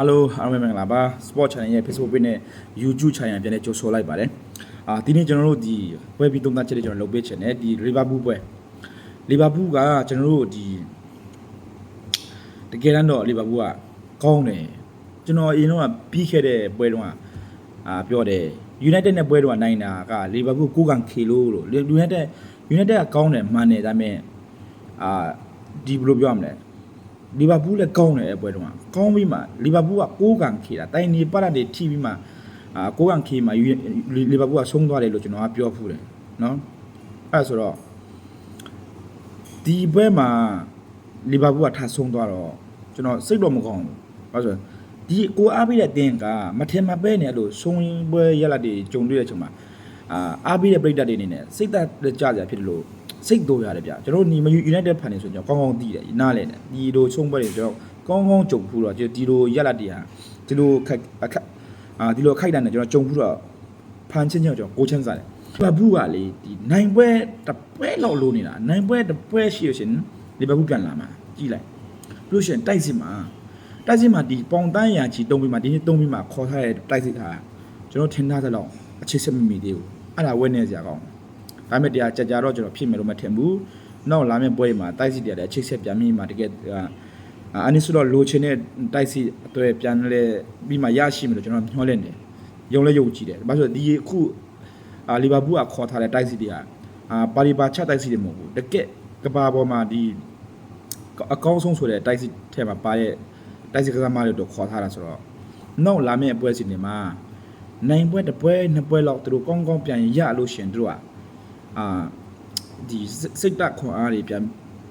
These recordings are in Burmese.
Hello အားလုံးပဲမင်္ဂလာပါ Sport Channel ရဲ့ Facebook page နဲ့ YouTube Channel ပြန်လဲကြိုဆိုလိုက်ပါတယ်အာဒီနေ့ကျွန်တော်တို့ဒီပွဲပြီးသုံးသပ်ချက်တွေကျွန်တော်လုပ်ပေးချင်တယ်ဒီ Liverpool ပွဲ Liverpool ကကျွန်တော်တို့ဒီတကယ်တမ်းတော့ Liverpool ကကောင်းတယ်ကျွန်တော်အရင်တော့ပြီးခဲ့တဲ့ပွဲတုန်းကအာပြောတယ် United နဲ့ပွဲတုန်းကနိုင်တာက Liverpool ကိုကန်ခေလို့လို့ United United ကကောင်းတယ်မှန်တယ်ဒါပေမဲ့အာဒီဘယ်လိုပြောရမလဲ လီဗာပူးလည်းကောင်းတယ်အဲ့ပွဲတုန်းကကောင်းပြီးမှလီဗာပူးက6ကန်ခေတာတိုင်နေပတ်ရတဲ့ထိပြီးမှအာ6ကန်ခေမှလီဗာပူးကဆုံးသွားတယ်လို့ကျွန်တော်ကပြောဖူးတယ်နော်အဲ့ဆိုတော့ဒီပွဲမှာလီဗာပူးကထဆုံးသွားတော့ကျွန်တော်စိတ်တော့မကောင်းဘူးဘာလို့ဆိုဒီကိုအားပေးတဲ့တင်းကမထင်မပဲနဲ့အဲ့လိုဆုံးပွဲရက်လက်တွေကြုံတွေ့တဲ့အချိန်မှာအာအားပေးတဲ့ပြိတ္တတွေအနေနဲ့စိတ်သက်ကြကြဖြစ်တယ်လို့ စိတ်တိုးရတယ်ဗျကျွန်တော်ညီမယူ United ဖန်နေဆိုကျွန်တော်ကောင်းကောင်းသိတယ်နားလဲတယ်ဒီလိုချုံပွဲတွေကျွန်တော်ကောင်းကောင်းကြုံဖူးတော့ဒီလိုရက်လက်တွေဟာဒီလိုခက်အခက်အာဒီလိုခိုက်တန်တယ်ကျွန်တော်ကြုံဖူးတော့ဖန်ချင်းချင်းကျွန်တော်ကိုချမ်းစားတယ်ဘဘူးကလေဒီနိုင်ပွဲတစ်ပွဲလောက်လိုနေတာနိုင်ပွဲတစ်ပွဲရှိရရှင်ဒီဘဘူးပြန်လာမှာကြည့်လိုက်ပြီးလို့ရှိရင်တိုက်စစ်မှာတိုက်စစ်မှာဒီပေါင်တန်းရာချီတုံးပြီးမှဒီနေ့တုံးပြီးမှခေါ်ထားတဲ့တိုက်စစ်ဟာကျွန်တော်ထင်ထားတဲ့လောက်အခြေစက်မမီသေးဘူးအဲ့ဒါဝဲနေစရာကောင်း တယ်ဒါပေမဲ့တရားကြကြတော့ကျွန်တော်ဖြစ်မယ်လို့မထင်ဘူး။နောက်လာမယ့်ပွဲမှာတိုက်စီတရားလည်းအချိတ်ဆက်ပြန်ပြီးမှတကယ်အာအနိဆိုတော့လိုချင်တဲ့တိုက်စီအတွေ့ပြန်လဲပြီးမှရရှိမယ်လို့ကျွန်တော်မျှော်လင့်တယ်။ယုံလဲယုံကြည်တယ်။ဘာလို့လဲဆိုတော့ဒီအခုအာလီဗာပူးကခေါ်ထားတဲ့တိုက်စီတရားအာပါလီပါချက်တိုက်စီတွေမဟုတ်ဘူး။တကက်ကဘာပေါ်မှာဒီအကောင်းဆုံးဆိုတဲ့တိုက်စီထဲမှာပါတဲ့တိုက်စီကစားမတွေတော့ခေါ်ထားတာဆိုတော့နောက်လာမယ့်ပွဲစီတွေမှာနိုင်ပွဲတစ်ပွဲနှစ်ပွဲလောက်သူတို့ကောင်းကောင်းပြန်ရလို့ရှင်သူတို့က အာဒီစိတ်တက်ခွန်အားတွေပြန်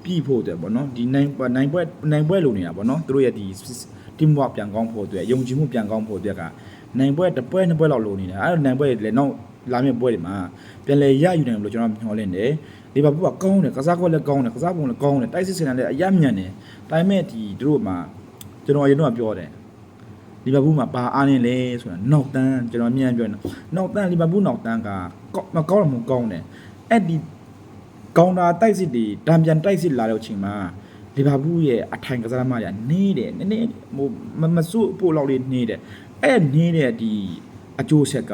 ပြီးဖို့တဲ့ဗောနော်ဒီနိုင်နိုင်ပွဲနိုင်ပွဲလိုနေတာဗောနော်သူတို့ရဲ့ဒီ team work ပြန်ကောင်းဖို့အတွက်ယုံကြည်မှုပြန်ကောင်းဖို့အတွက်ကနိုင်ပွဲတစ်ပွဲနှစ်ပွဲလောက်လိုနေတာအဲ့တော့နိုင်ပွဲတွေလည်းနောက်လာမယ့်ပွဲတွေမှာပြန်လဲရယူနိုင်လို့ကျွန်တော်မျှော်လင့်တယ်လီဗာပူးကကောင်းတယ်ကစားကွက်လည်းကောင်းတယ်ကစားပုံလည်းကောင်းတယ်တိုက်စစ်စင်တာလည်းအယက်မြန်တယ်ဒါပေမဲ့ဒီသူတို့မှာကျွန်တော်အရင်တော့ပြောတယ်လီဗာပူးမှာပါအားနေလဲဆိုတာနောက်တန်းကျွန်တော်အမြန်ပြောနေနောက်တန်းလီဗာပူးနောက်တန်းကကောင်းမကောင်းတော့မကောင်းတယ် အဲ့ဒီကောင်တာတိုက်စစ်တွေတံပြန်တိုက်စစ်လာတဲ့အချိန်မှာလီဗာပူးရဲ့အထိုင်ကစားသမားတွေကနေတယ်နည်းနည်းဟိုမမစွတ်ပို့လောက်လေးနေတယ်အဲ့နေတဲ့ဒီအကျိုးဆက်က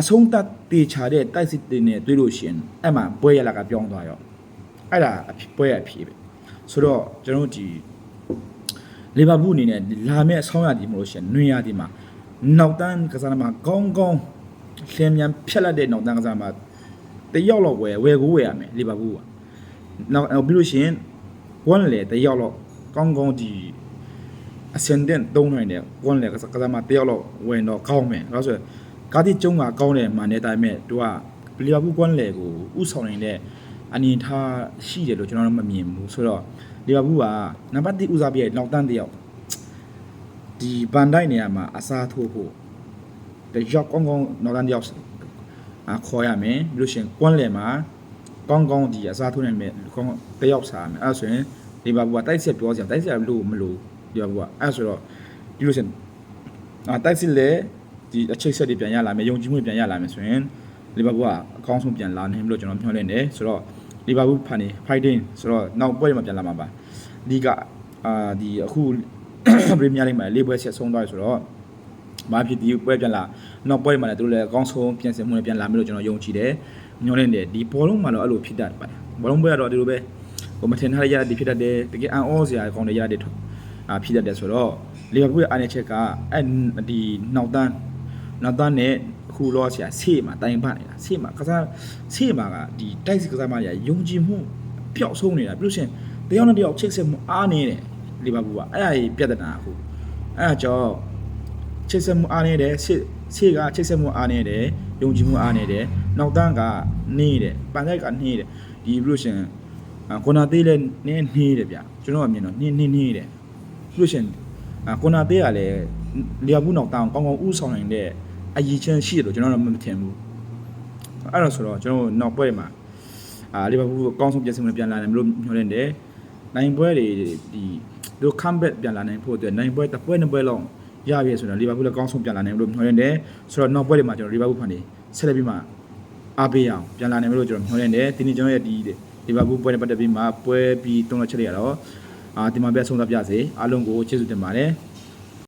အဆုံးသတ်တေချာတဲ့တိုက်စစ်တွေနဲ့တွေ့လို့ရှရင်အဲ့မှာပွဲရလာကပြောင်းသွားရောအဲ့ဒါအဖြစ်ပွဲရအဖြစ်ပဲဆိုတော့ကျွန်တော်တို့ဒီလီဗာပူးအနေနဲ့လာမယ့်ဆောင်းရည်မလို့ရှိရင်နွေရည်မှာနောက်တန်းကစားသမားကောင်းကောင်းလျင်မြန်ဖြတ်လက်တဲ့နောက်တန်းကစားသမား တယောက်လောက်ဝယ်ဝယ်ကိုဝယ်ရမယ်လီဗာပူးကနောက်နောက်ပြီးလို့ရှိရင်ဝမ်လေတယောက်လောက်ကောင်းကောင်းဒီအစန်ဒန်တုံးနိုင်တယ်ဝမ်လေကစားကစားသမားတယောက်လောက်ဝယ်တော့ကောင်းမယ်ဒါဆိုရင်ကာတီကျုံးကကောင်းတယ်မှန်တဲ့အတိုင်းမဲ့သူကလီဗာပူးကွမ်လေကိုဥဆောင်နေတဲ့အနေထားရှိတယ်လို့ကျွန်တော်တို့မမြင်ဘူးဆိုတော့လီဗာပူးကနံပါတ်1ဦးစားပေးတဲ့နောက်တန်းတယောက်ဒီဘန်ဒိုက်နေရာမှာအစားထိုးဖို့တရောက်ကောင်းကောင်းနောက်တန်းတယောက်အ ခေါ်ရမယ်ပြီးလို့ရှရင်ကွန်းလယ်မှာကောင်းကောင်းဒီအစားထိုးနိုင်မယ်ကောင်းတယောက်စားရမယ်အဲ့ဒါဆိုရင်လီဗာပူးကတိုက်ဆက်ပြောစရာတိုက်ဆက်လို့မလို့လီဗာပူးကအဲ့ဒါဆိုတော့ပြီးလို့ရှရင်အာတိုက်စစ်လေဒီအချိတ်ဆက်တွေပြန်ရလာမယ်ယုံကြည်မှုပြန်ရလာမယ်ဆိုရင်လီဗာပူးကအကောင်းဆုံးပြန်လာနိုင်မလို့ကျွန်တော်မျှော်လင့်တယ်ဆိုတော့လီဗာပူးဖန်နေ fighting ဆိုတော့နောက်ပွဲတွေမှာပြန်လာမှာပါဒီကအာဒီအခုပရီးမီးယားလိဂ်မှာလေးပွဲဆက်ဆုံးသွားပြီဆိုတော့ ဘာဖြစ်ဒီပွဲပြန်လာနောက်ပွဲတွေမှာလည်းသူတို့လည်းအကောင်းဆုံးပြင်ဆင်မှုနဲ့ပြန်လာမယ်လို့ကျွန်တော်ယုံကြည်တယ်ညွှန်လင့်တယ်ဒီဘောလုံးမှာတော့အဲ့လိုဖြစ်တတ်ပါတယ်ဘောလုံးပွဲကတော့ဒီလိုပဲဟိုမထင်ထားတဲ့ရတဲ့ဖြစ်တတ်တယ်တကယ်အန်အောစရာကောင်းတဲ့ရတဲ့အာဖြစ်တတ်တယ်ဆိုတော့လီဗာပူးရဲ့အားနည်းချက်ကအဲ့ဒီနောက်တန်းနောက်တန်းနဲ့အခုလောဆရာဆေးမှာတိုင်ပနေတာဆေးမှာကစားဆေးမှာကဒီတိုက်စစ်ကစားမကြီးယုံကြည်မှုပျောက်ဆုံးနေတာပြီးလို့ရှိရင်တယောက်နဲ့တယောက်ချိတ်ဆက်မှုအားနေတယ်လီဗာပူးကအဲ့ဒါကြီးပြဿနာအခုအဲ့ဒါကြောင့် ချိတ်ဆက်မှုအားနေတယ်ဆေးဆေးကချိတ်ဆက်မှုအားနေတယ်ယုံကြည်မှုအားနေတယ်နောက်တန်းကနေတယ်ပန်တိုက်ကနေတယ်ဒီပြီးလို့ရှိရင်ကွန်နာသေးလည်းနည်းနေတယ်ဗျကျွန်တော်ကမြင်တော့နင်းနင်းနေတယ်ပြီးလို့ရှိရင်ကွန်နာသေးကလည်းလီဗာပူးနောက်တန်းကောင်းကောင်းဥဆောင်နိုင်တဲ့အရည်ချင်းရှိတယ်လို့ကျွန်တော်တော့မထင်ဘူးအဲ့တော့ဆိုတော့ကျွန်တော်နောက်ပွဲမှာအာလီဗာပူးအကောင်းဆုံးပြင်ဆင်မှုပြန်လာတယ်မလို့ညွှန်လင့်တယ်နိုင်ပွဲတွေဒီတို့ comeback ပြန်လာနိုင်ဖို့အတွက်နိုင်ပွဲတစ်ပွဲနှစ်ပွဲလောက် ရပြီဆိုတော့လီဗာပူးလည်းအကောင်းဆုံးပြန်လာနိုင်မလို့ညွှန်လင့်တယ်ဆိုတော့နောက်ပွဲတွေမှာကျွန်တော်လီဗာပူးဖန်နေဆက်လက်ပြီးမှအားပေးအောင်ပြန်လာနိုင်မလို့ကျွန်တော်ညွှန်လင့်တယ်ဒီနေ့ကျွန်တော်ရဲ့ဒီလီဗာပူးပွဲနဲ့ပတ်သက်ပြီးမှပွဲပြီးတုံးလက်ချက်တွေရတော့အာဒီမှာပဲဆုံးသတ်ပြစေအားလုံးကိုကျေးဇူးတင်ပါတယ်